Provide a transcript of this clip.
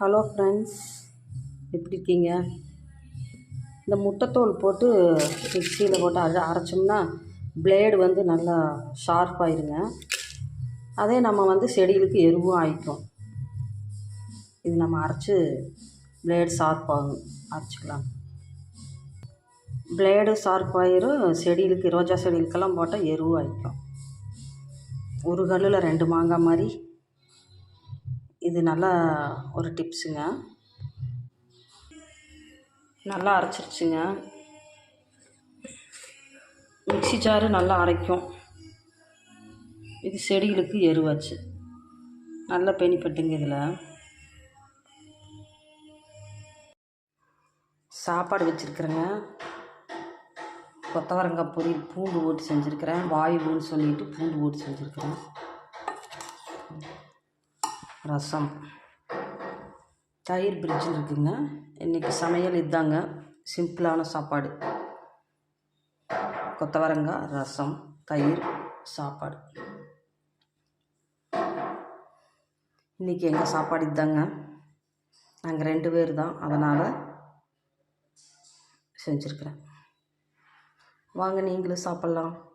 Hello friends எப்படி இருக்கீங்க? இந்த முட்டைத்தோல் போட்டு மிக்சியில் போட்டு அரை அரைச்சோம்னா பிளேடு வந்து நல்லா ஷார்ப்பாயிருங்க அதே நம்ம வந்து செடிகளுக்கு எருவும் ஆயிக்கும். இது நம்ம அரைச்சி பிளேடு ஷார்ப்பாகும் அரைச்சிக்கலாம். பிளேடு ஷார்ப்பாயிரும் செடிகளுக்கு ரோஜா செடிகளுக்கெல்லாம் போட்டால் எருவும் ஆயிக்கும். ஒரு கல்லில் ரெண்டு மாங்காய் மாதிரி இது நல்லா ஒரு டிப்ஸுங்க. நல்லா அரைச்சிருச்சுங்க. மிக்சி ஜாரு நல்லா அரைக்கும். இது செடிகளுக்கு எருவாச்சு. நல்ல பெனிப்பட்டுங்க இதில். சாப்பாடு வச்சுருக்குறேங்க. கொத்தவரங்காய் பொரியல் பூண்டு போட்டு செஞ்சுருக்கிறேன். வாயுன்னு சொல்லிட்டு பூண்டு போட்டு செஞ்சுருக்கிறேன். ரசம். தயிர் பிரிட்ஜில் இருக்குங்க. இன்றைக்கி சமையல் இதுதாங்க சிம்பிளான சாப்பாடு. கொத்தவரங்காய் ரசம் தயிர் சாப்பாடு. இன்றைக்கி எங்கள் சாப்பாடு இதுதாங்க நாங்கள் ரெண்டு பேர் தான். அதனால் செஞ்சுருக்குறேன். வாங்க நீங்களும் சாப்பிட்லாம்.